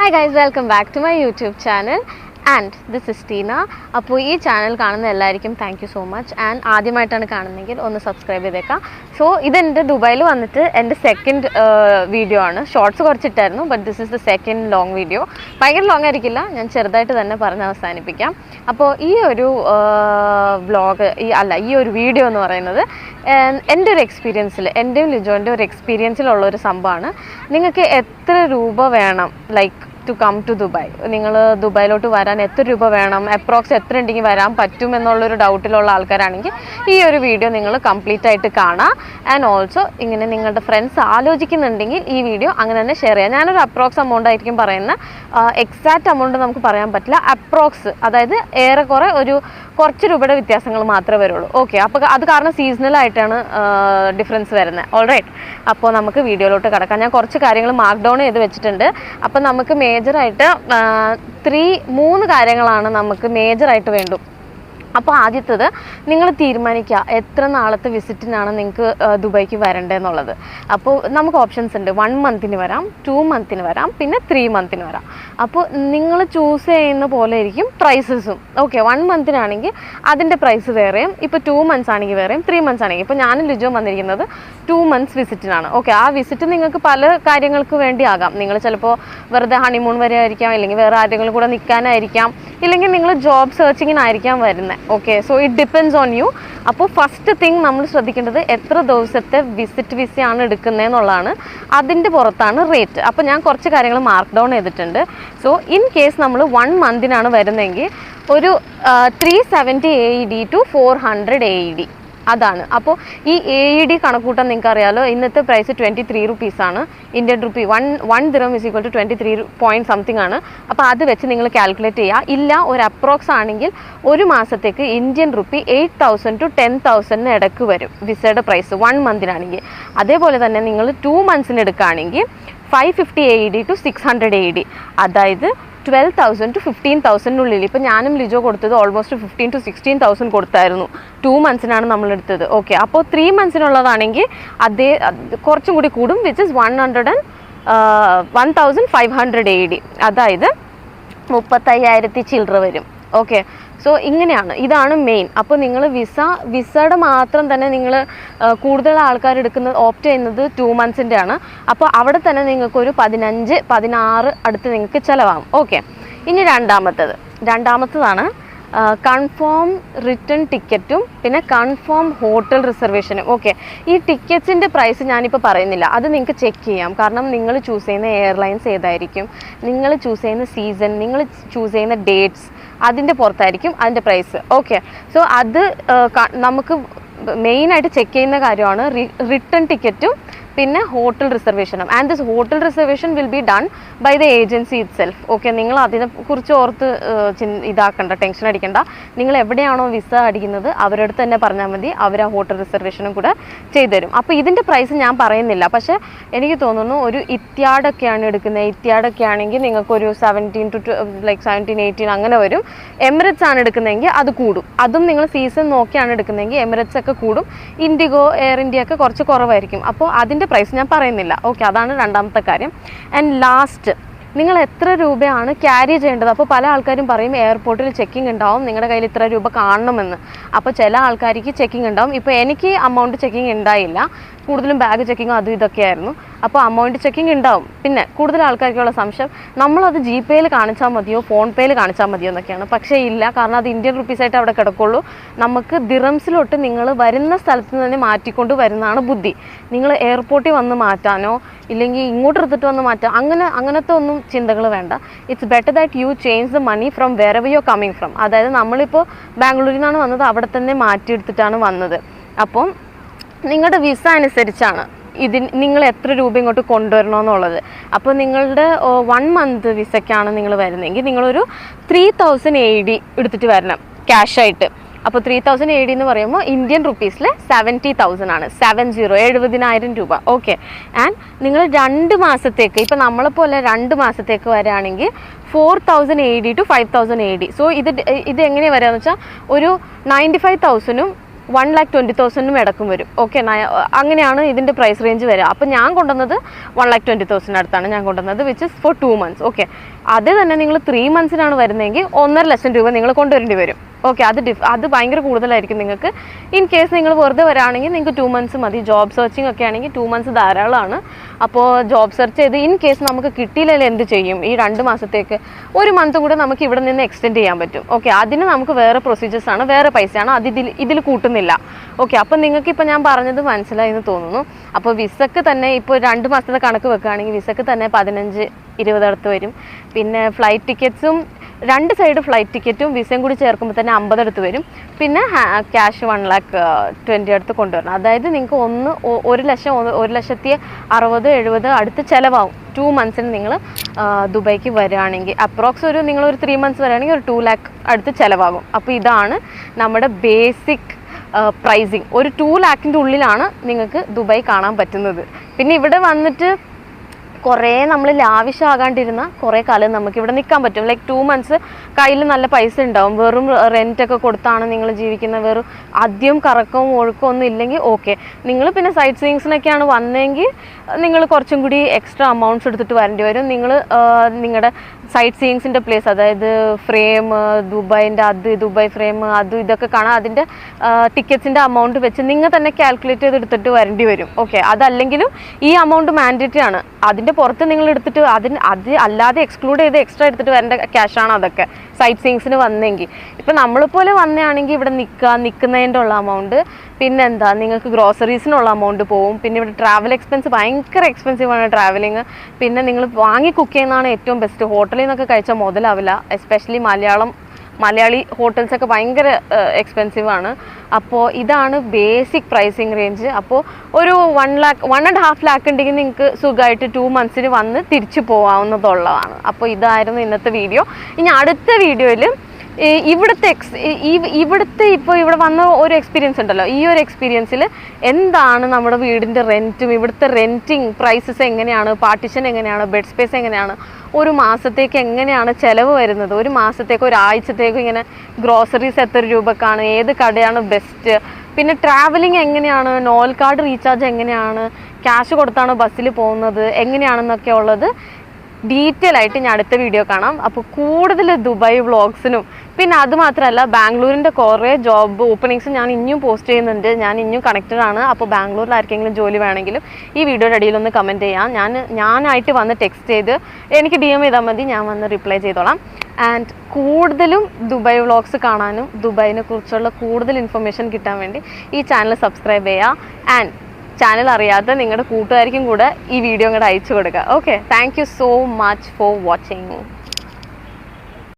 Hi guys welcome back to my YouTube channel and this is Teena അപ്പോൾ ഈ channel കാണുന്ന എല്ലാവർക്കും thank you so much and ആദ്യമായിട്ടാണ് കാണുന്നതെങ്കിൽ ഒന്ന് സബ്സ്ക്രൈബ് ചെയ്തേക്കാം. സോ ഇതെന്റെ ദുബായിൽ വന്നിട്ട് എന്റെ സെക്കൻഡ് വീഡിയോ ആണ്. Shorts കുറച്ചിട്ടായിരുന്നു but this is the second long video ഭയങ്കര ലോങ് ആയിരിക്കില്ല. ഞാൻ ചെറുതായിട്ട് തന്നെ പറഞ്ഞ് അവസാനിപ്പിക്കാം. അപ്പോൾ ഈ ഒരു വ്ളോഗ് ഈ അല്ല ഈ ഒരു വീഡിയോ എന്ന് പറയുന്നത് എന്റെ ഒരു എക്സ്പീരിയൻസിൽ എന്റെയും ലിജോന്റെ ഒരു എക്സ്പീരിയൻസിലുള്ള ഒരു സംഭവമാണ് നിങ്ങൾക്ക് എത്ര രൂപ വേണം? Like to come to Dubai നിങ്ങൾ ദുബായിലോട്ട് വരാൻ എത്ര രൂപ വേണം അപ്രോക്സ് എത്ര ഉണ്ടെങ്കിൽ വരാൻ പറ്റും എന്നുള്ളൊരു ഡൗട്ടിലുള്ള ആൾക്കാരാണെങ്കിൽ ഈ ഒരു വീഡിയോ നിങ്ങൾ കംപ്ലീറ്റ് ആയിട്ട് കാണാം. ആൻഡ് ഓൾസോ ഇങ്ങനെ നിങ്ങളുടെ ഫ്രണ്ട്സ് ആലോചിക്കുന്നുണ്ടെങ്കിൽ ഈ വീഡിയോ അങ്ങനെ തന്നെ ഷെയർ ചെയ്യാം. ഞാനൊരു അപ്രോക്സ് എമൗണ്ട് ആയിരിക്കും പറയുന്നത്. എക്സാക്റ്റ് എമൗണ്ട് നമുക്ക് പറയാൻ പറ്റില്ല. അപ്രോക്സ് അതായത് ഏറെക്കുറെ ഒരു കുറച്ച് രൂപയുടെ വ്യത്യാസങ്ങൾ മാത്രമേ വരുള്ളൂ. ഓക്കെ അപ്പോൾ അത് കാരണം സീസണലായിട്ടാണ് ഡിഫറൻസ് വരുന്നത്. ഓൾറൈറ്റ് അപ്പോൾ നമുക്ക് വീഡിയോയിലോട്ട് കിടക്കാം. ഞാൻ കുറച്ച് കാര്യങ്ങൾ മാർക്ക് ഡൗൺ ചെയ്ത് വെച്ചിട്ടുണ്ട്. അപ്പോൾ നമുക്ക് മേജറായിട്ട് ത്രീ മൂന്ന് കാര്യങ്ങളാണ് നമുക്ക് മേജറായിട്ട് വേണ്ടു അപ്പോൾ ആദ്യത്തത് നിങ്ങൾ തീരുമാനിക്കുക എത്ര നാളത്തെ വിസിറ്റിനാണ് നിങ്ങൾക്ക് ദുബായ്ക്ക് വരേണ്ടതെന്നുള്ളത് അപ്പോൾ നമുക്ക് ഓപ്ഷൻസ് ഉണ്ട്. വൺ മന്തിന് വരാം ടു മന്തിന് വരാം പിന്നെ ത്രീ മന്തിന് വരാം. അപ്പോൾ നിങ്ങൾ ചൂസ് ചെയ്യുന്ന പോലെ ആയിരിക്കും പ്രൈസസും ഓക്കെ വൺ മന്തിനാണെങ്കിൽ അതിന്റെ പ്രൈസ് വേറെയും ഇപ്പോൾ ടു മന്ത്സ് ആണെങ്കിൽ വേറെയും ത്രീ മന്ത്സ് ആണെങ്കിൽ. ഇപ്പോൾ ഞാനും ലിജോ വന്നിരിക്കുന്നത് ടു മന്ത്സ് വിസിറ്റിനാണ്. ഓക്കെ ആ വിസിറ്റ് നിങ്ങൾക്ക് പല കാര്യങ്ങൾക്ക് വേണ്ടി ആകാം. നിങ്ങൾ ചിലപ്പോൾ വെറുതെ ഹണിമൂൺ വരെ ആയിരിക്കാം അല്ലെങ്കിൽ വേറെ ആരെങ്കിലും കൂടെ നിൽക്കാനായിരിക്കാം ഇല്ലെങ്കിൽ നിങ്ങൾ ജോബ് സെർച്ചിങ്ങിനായിരിക്കാം വരുന്നത് okay so it depends on you അപ്പോൾ ഫസ്റ്റ് തിങ് നമ്മൾ ശ്രദ്ധിക്കേണ്ടത് എത്ര ദിവസത്തെ വിസിറ്റ് വിസയാണ് എടുക്കുന്നതെന്നുള്ളതാണ് അതിന്റെ പുറത്താണ് റേറ്റ് അപ്പോൾ ഞാൻ കുറച്ച് കാര്യങ്ങൾ മാർക്ക് ഡൗൺ ചെയ്തിട്ടുണ്ട്. സോ ഇൻ കേസ് നമ്മൾ വൺ മന്തിനാണ് വരുന്നതെങ്കിൽ ഒരു three seventy A E D two four hundred A E D അതാണ്. അപ്പോൾ ഈ എ ഇ ഡി കണക്കൂട്ടം നിങ്ങൾക്ക് അറിയാലോ ഇന്നത്തെ പ്രൈസ് ട്വന്റി ത്രീ റുപ്പീസ് ആണ്. Indian rupee one one dirham is equal to twenty three point something ആണ്. അപ്പോൾ അത് വെച്ച് നിങ്ങൾ കാൽക്കുലേറ്റ് ചെയ്യുക ഇല്ല ഒരു അപ്രോക്സ് ആണെങ്കിൽ ഒരു മാസത്തേക്ക് Indian rupee eight thousand to ten തൗസൻഡിന് ഇടയ്ക്ക് വരും. വിസയുടെ പ്രൈസ് വൺ മന്തിനാണെങ്കിൽ അതേപോലെ തന്നെ നിങ്ങൾ ടു മന്ത്സിന് എടുക്കുകയാണെങ്കിൽ five fifty A D two six hundred A D അതായത് ട്വൽവ് തൗസൻഡ് ടു ഫിഫ്റ്റീൻ തൗസൻഡിനുള്ളിൽ ഇപ്പം ഞാനും ലിജോ കൊടുത്തത് almost fifteen to sixteen thousand കൊടുത്തായിരുന്നു. ടു മന്ത്സിനാണ് നമ്മൾ എടുത്തത് ഓക്കെ അപ്പോൾ ത്രീ മന്ത്സിനുള്ളതാണെങ്കിൽ അതേ കുറച്ചും കൂടി കൂടും which is one hundred and one thousand five hundred A D അതായത് മുപ്പത്തയ്യായിരത്തി ചില്ലറ വരും. ഓക്കെ സോ ഇങ്ങനെയാണ്. ഇതാണ് മെയിൻ അപ്പോൾ നിങ്ങൾ വിസ വിസയുടെ മാത്രം തന്നെ നിങ്ങൾ കൂടുതൽ ആൾക്കാർ എടുക്കുന്നത് ഓപ്റ്റ് ചെയ്യുന്നത് ടു മന്ത്സിന്റെ ആണ് അപ്പോൾ അവിടെ തന്നെ നിങ്ങൾക്കൊരു പതിനഞ്ച് പതിനാറ് അടുത്ത് നിങ്ങൾക്ക് ചിലവാകും. ഓക്കെ ഇനി രണ്ടാമത്തത്. രണ്ടാമത്തതാണ് കൺഫേം റിട്ടേൺ ടിക്കറ്റും പിന്നെ കൺഫേം ഹോട്ടൽ റിസർവേഷനും ഓക്കെ ഈ ടിക്കറ്റ്സിന്റെ പ്രൈസ് ഞാനിപ്പോൾ പറയുന്നില്ല. അത് നിങ്ങൾക്ക് ചെക്ക് ചെയ്യാം. കാരണം നിങ്ങൾ ചൂസ് ചെയ്യുന്ന എയർലൈൻസ് ഏതായിരിക്കും? നിങ്ങൾ ചൂസ് ചെയ്യുന്ന സീസൺ നിങ്ങൾ ചൂസ് ചെയ്യുന്ന ഡേറ്റ്സ് അതിന്റെ പുറത്തായിരിക്കും അതിന്റെ പ്രൈസ് ഓക്കെ സോ അത് നമുക്ക് മെയിനായിട്ട് ചെക്ക് ചെയ്യുന്ന കാര്യമാണ് റിട്ടേൺ ടിക്കറ്റും പിന്നെ hotel റിസർവേഷനും and this hotel reservation will be done by the agency itself okay നിങ്ങൾ അതിനെ കുറിച്ച് ഓർത്ത് ഇതാക്കണ്ട ടെൻഷൻ അടിക്കണ്ട. നിങ്ങൾ എവിടെയാണോ വിസ അടിക്കുന്നത് അവരുടെ അടുത്ത് തന്നെ പറഞ്ഞാൽ മതി അവർ ആ ഹോട്ടൽ റിസർവേഷനും കൂടെ ചെയ്തുതരും. അപ്പോൾ ഇതിന്റെ പ്രൈസ് ഞാൻ പറയുന്നില്ല. പക്ഷേ എനിക്ക് തോന്നുന്നു ഒരു ഇത്യാഡൊക്കെയാണ് എടുക്കുന്നത്. ഇത്യാഡൊക്കെ ആണെങ്കിൽ നിങ്ങൾക്കൊരു seventeen to like seventeen eighteen അങ്ങനെ വരും. എമിറേറ്റ്സ് ആണ് എടുക്കുന്നതെങ്കിൽ അത് കൂടും. അതും നിങ്ങൾ സീസൺ നോക്കിയാണ് എടുക്കുന്നതെങ്കിൽ എമിറേറ്റ്സ് ഒക്കെ കൂടും. ഇൻഡിഗോ എയർ ഇന്ത്യ ഒക്കെ കുറച്ച് കുറവായിരിക്കും. അപ്പോൾ അതിന്റെ പ്രൈസ് ഞാൻ പറയുന്നില്ല. ഓക്കെ അതാണ് രണ്ടാമത്തെ കാര്യം. ആൻഡ് ലാസ്റ്റ് നിങ്ങൾ എത്ര രൂപയാണ് ക്യാരി ചെയ്യേണ്ടത്? അപ്പോൾ പല ആൾക്കാരും പറയും എയർപോർട്ടിൽ ചെക്കിംഗ് ഉണ്ടാവും നിങ്ങളുടെ കയ്യിൽ ഇത്ര രൂപ കാണണമെന്ന്. അപ്പോൾ ചില ആൾക്കാർക്ക് ചെക്കിംഗ് ഉണ്ടാവും. ഇപ്പോൾ എനിക്ക് അമൗണ്ട് ചെക്കിംഗ് ഉണ്ടായില്ല. കൂടുതലും ബാഗ് ചെക്കിങ്ങും അതും ഇതൊക്കെ ആയിരുന്നു അപ്പോൾ അമൗണ്ട് ചെക്കിംഗ് ഉണ്ടാവും പിന്നെ കൂടുതൽ ആൾക്കാർക്കുള്ള സംശയം നമ്മളത് ജി പേയിൽ കാണിച്ചാൽ മതിയോ ഫോൺ പേയിൽ കാണിച്ചാൽ മതിയോ എന്നൊക്കെയാണ്. പക്ഷേ ഇല്ല കാരണം അത് ഇന്ത്യൻ റുപ്പീസായിട്ട് അവിടെ കിടക്കുള്ളൂ. നമുക്ക് ദിറംസിലോട്ട് നിങ്ങൾ വരുന്ന സ്ഥലത്ത് നിന്ന് തന്നെ മാറ്റിക്കൊണ്ട് വരുന്നതാണ് ബുദ്ധി. നിങ്ങൾ എയർപോർട്ടിൽ വന്ന് മാറ്റാനോ ഇല്ലെങ്കിൽ ഇങ്ങോട്ട് എടുത്തിട്ട് വന്ന് മാറ്റാം അങ്ങനെ അങ്ങനത്തെ ഒന്നും ചിന്തകൾ വേണ്ട. It's better that you change the money from where you coming from അതായത് നമ്മളിപ്പോൾ ബാംഗ്ലൂരിൽ നിന്നാണ് വന്നത് അവിടെ തന്നെ മാറ്റിയെടുത്തിട്ടാണ് വന്നത്. അപ്പം നിങ്ങളുടെ വിസ അനുസരിച്ചാണ്. ഇതിന് നിങ്ങൾ എത്ര രൂപ ഇങ്ങോട്ട് കൊണ്ടുവരണമെന്നുള്ളത്. അപ്പോൾ നിങ്ങളുടെ വൺ മന്ത് വിസയ്ക്കാണ് നിങ്ങൾ വരുന്നതെങ്കിൽ നിങ്ങളൊരു ത്രീ തൗസൻഡ് എ ഡി എടുത്തിട്ട് വരണം ക്യാഷായിട്ട് അപ്പോൾ ത്രീ തൗസൻഡ് എ ഡി എന്ന് പറയുമ്പോൾ ഇന്ത്യൻ റുപ്പീസിൽ സെവന്റി തൗസൻഡ് ആണ് സെവൻ സീറോ എഴുപതിനായിരം രൂപ. ഓക്കെ ആൻഡ് നിങ്ങൾ രണ്ട് മാസത്തേക്ക് ഇപ്പോൾ നമ്മളെപ്പോലെ രണ്ട് മാസത്തേക്ക് വരാണെങ്കിൽ four thousand A D to five thousand A D so ഇത് ഇത് എങ്ങനെയാണ് വരിക എന്ന് വെച്ചാൽ ഒരു നയന്റി ഫൈവ് തൗസൻഡും വൺ ലാക്ക് ട്വന്റി തൗസൻഡിനും ഇടക്കും വരും. ഓക്കെ അങ്ങനെയാണ് ഇതിന്റെ പ്രൈസ് റേഞ്ച് വരിക അപ്പോൾ ഞാൻ കൊണ്ടുവന്നത് വൺ ലാക്ക് ട്വന്റി തൗസൻഡ് അടുത്താണ് ഞാൻ കൊണ്ടുവന്നത് which is for two months okay അത് തന്നെ നിങ്ങൾ ത്രീ മന്ത്സിനാണ് വരുന്നതെങ്കിൽ ഒന്നര ലക്ഷം രൂപ നിങ്ങൾ കൊണ്ടുവരേണ്ടി വരും. ഓക്കെ അത് ഡിഫ് അത് ഭയങ്കര കൂടുതലായിരിക്കും നിങ്ങൾക്ക്. ഇൻ കേസ് നിങ്ങൾ വെറുതെ വരാണെങ്കിൽ നിങ്ങൾക്ക് ടു മന്ത്സ് മതി. ജോബ് സെർച്ചിങ് ഒക്കെ ആണെങ്കിൽ ടു മന്ത്സ് ധാരാളമാണ്. അപ്പോൾ ജോബ് സെർച്ച് ചെയ്ത് ഇൻ കേസ് നമുക്ക് കിട്ടിയില്ലെങ്കിൽ എന്ത് ചെയ്യും? ഈ രണ്ട് മാസത്തേക്ക് ഒരു മന്ത് കൂടെ നമുക്ക് ഇവിടെ നിന്ന് എക്സ്റ്റെൻഡ് ചെയ്യാൻ പറ്റും. ഓക്കെ അതിന് നമുക്ക് വേറെ പ്രൊസീജിയേഴ്സ് ആണ് വേറെ പൈസയാണ്. അത് ഇതിൽ ഇതിൽ കൂട്ടുന്നില്ല. ഓക്കെ അപ്പം നിങ്ങൾക്ക് ഇപ്പോൾ ഞാൻ പറഞ്ഞത് മനസ്സിലായി എന്ന് തോന്നുന്നു. അപ്പോൾ വിസക്ക് തന്നെ ഇപ്പോൾ രണ്ട് മാസത്തെ കണക്ക് വെക്കുകയാണെങ്കിൽ വിസക്ക് തന്നെ പതിനഞ്ച് ഇരുപത് അടുത്ത് വരും. പിന്നെ ഫ്ലൈറ്റ് ടിക്കറ്റ്സും രണ്ട് സൈഡ് ഫ്ലൈറ്റ് ടിക്കറ്റും വിസയും കൂടി ചേർക്കുമ്പോൾ തന്നെ അമ്പത് അടുത്ത് വരും. പിന്നെ ക്യാഷ് വൺ ലാക്ക് ട്വന്റി അടുത്ത് കൊണ്ടുവരണം. അതായത് നിങ്ങൾക്ക് ഒന്ന് ഒരു ലക്ഷം ഒരു ലക്ഷത്തി അറുപത് എഴുപത് അടുത്ത് ചിലവാകും ടു മന്ത്സിന് നിങ്ങൾ ദുബായ്ക്ക് വരികയാണെങ്കിൽ അപ്രോക്സ് ഒരു നിങ്ങൾ ഒരു ത്രീ മന്ത്സ് വരികയാണെങ്കിൽ ഒരു ടു ലാക്ക് അടുത്ത് ചിലവാകും. അപ്പോൾ ഇതാണ് നമ്മുടെ ബേസിക് പ്രൈസിങ് ഒരു ടു ലാക്കിന്റെ ഉള്ളിലാണ് നിങ്ങൾക്ക് ദുബായ് കാണാൻ പറ്റുന്നത്. പിന്നെ ഇവിടെ വന്നിട്ട് കുറേ നമ്മൾ ലാവിഷാകാണ്ടിരുന്ന കുറേ കാലം നമുക്ക് ഇവിടെ നിൽക്കാൻ പറ്റും. ലൈക്ക് ടു മന്ത്സ് കയ്യിൽ നല്ല പൈസ ഉണ്ടാവും. വെറും റെന്റൊക്കെ കൊടുത്താണ് നിങ്ങൾ ജീവിക്കുന്നത്. വെറും ആദ്യം കറക്കവും ഒഴുക്കവും ഒന്നും ഇല്ലെങ്കിൽ ഓക്കെ നിങ്ങൾ പിന്നെ സൈറ്റ് സീയിങ്സിനൊക്കെയാണ് വന്നതെങ്കിൽ നിങ്ങൾ കുറച്ചും കൂടി എക്സ്ട്രാ അമൗണ്ട്സ് എടുത്തിട്ട് വരേണ്ടി വരും. നിങ്ങൾ നിങ്ങളുടെ സൈറ്റ് സീയിങ്സിന്റെ പ്ലേസ് അതായത് ഫ്രെയിം ദുബായിന്റെ അത് ദുബായ് ഫ്രെയിം അത് ഇതൊക്കെ കാണാം അതിന്റെ ടിക്കറ്റ്സിന്റെ എമൗണ്ട് വെച്ച് നിങ്ങൾ തന്നെ കാൽക്കുലേറ്റ് ചെയ്ത് എടുത്തിട്ട് വരേണ്ടി വരും. ഓക്കെ അതല്ലെങ്കിലും ഈ എമൗണ്ട് മാൻഡേറ്ററി ആണ്. അതിന്റെ പുറത്ത് നിങ്ങൾ എടുത്തിട്ട് അതിന് അത് അല്ലാതെ എക്സ്ക്ലൂഡ് ചെയ്ത് എക്സ്ട്രാ എടുത്തിട്ട് വരേണ്ട ക്യാഷാണ് അതൊക്കെ. സൈറ്റ് സീയിങ്സിന് വന്നെങ്കിൽ. ഇപ്പം നമ്മളെപ്പോലെ വന്നതാണെങ്കിൽ ഇവിടെ നിൽക്കുക നിൽക്കുന്നതിന്റെ ഉള്ള എമൗണ്ട് പിന്നെന്താ? നിങ്ങൾക്ക് ഗ്രോസറീസിനുള്ള എമൗണ്ട് പോവും. പിന്നെ ഇവിടെ ട്രാവൽ എക്സ്പെൻസ് ഭയങ്കര എക്സ്പെൻസീവ് ആണ് ട്രാവലിങ് പിന്നെ നിങ്ങൾ വാങ്ങി കുക്ക് ചെയ്യുന്നതാണ് ഏറ്റവും ബെസ്റ്റ് ഹോട്ടലിൽ നിന്നൊക്കെ കഴിച്ചാൽ മുതലാവില്ല. എസ്പെഷ്യലി മലയാളം മലയാളി ഹോട്ടൽസൊക്കെ ഭയങ്കര എക്സ്പെൻസീവ് ആണ്. അപ്പോൾ ഇതാണ് ബേസിക് പ്രൈസിങ് റേഞ്ച് അപ്പോൾ ഒരു one lakh one and half lakh ഉണ്ടെങ്കിൽ നിങ്ങൾക്ക് സുഖമായിട്ട് ടു മന്ത്സിന് വന്ന് തിരിച്ചു പോകാവുന്നതുള്ളതാണ് അപ്പോൾ ഇതായിരുന്നു ഇന്നത്തെ വീഡിയോ ഇനി അടുത്ത വീഡിയോയിൽ ഇവിടുത്തെ എക്സ് ഇവിടുത്തെ ഇപ്പോൾ ഇവിടെ വന്ന ഒരു എക്സ്പീരിയൻസ് ഉണ്ടല്ലോ. ഈ ഒരു എക്സ്പീരിയൻസിൽ എന്താണ് നമ്മുടെ വീടിന്റെ റെന്റും ഇവിടുത്തെ റെന്റിങ് പ്രൈസസ് എങ്ങനെയാണ് പാർട്ടിഷൻ എങ്ങനെയാണ് ബെഡ് സ്പേസ് എങ്ങനെയാണ്? ഒരു മാസത്തേക്ക് എങ്ങനെയാണ് ചിലവ് വരുന്നത്? ഒരു മാസത്തേക്ക് ഒരാഴ്ചത്തേക്ക് ഇങ്ങനെ ഗ്രോസറീസ് എത്ര രൂപക്കാണ്? ഏത് കടയാണ് ബെസ്റ്റ് പിന്നെ ട്രാവലിംഗ് എങ്ങനെയാണ്? നോൽ കാർഡ് റീചാർജ് എങ്ങനെയാണ്? ക്യാഷ് കൊടുത്താണ് ബസ്സിൽ പോകുന്നത്? എങ്ങനെയാണെന്നൊക്കെ ഉള്ളത് ഡീറ്റെയിൽ ആയിട്ട് ഞാൻ അടുത്ത വീഡിയോ കാണാം. അപ്പോൾ കൂടുതൽ ദുബായ് വ്ളോഗ്സിനും പിന്നെ അതുമാത്രമല്ല ബാംഗ്ലൂരിന്റെ കുറേ ജോബ് ഓപ്പണിങ്സ് ഞാൻ ഇനിയും പോസ്റ്റ് ചെയ്യുന്നുണ്ട്. ഞാൻ ഇനിയും കണക്റ്റഡ് ആണ്. അപ്പോൾ ബാംഗ്ലൂരിൽ ആർക്കെങ്കിലും ജോലി വേണമെങ്കിലും ഈ വീഡിയോയുടെ അടിയിൽ ഒന്ന് കമന്റ് ചെയ്യാം. ഞാൻ ഞാനായിട്ട് വന്ന് ടെക്സ്റ്റ് ചെയ്ത് എനിക്ക് ഡി എം ചെയ്താൽ മതി. ഞാൻ വന്ന് റിപ്ലൈ ചെയ്തോളാം. ആൻഡ് കൂടുതലും ദുബായ് വ്ളോഗ്സ് കാണാനും ദുബായിനെ കുറിച്ചുള്ള കൂടുതൽ ഇൻഫർമേഷൻ കിട്ടാൻ വേണ്ടി ഈ ചാനൽ സബ്സ്ക്രൈബ് ചെയ്യുക. ആൻഡ് ചാനൽ അറിയാത്ത നിങ്ങളുടെ കൂട്ടുകാർക്കും കൂടെ ഈ വീഡിയോ ഇങ്ങോട്ട് അയച്ചു കൊടുക്കുക okay thank so much for watching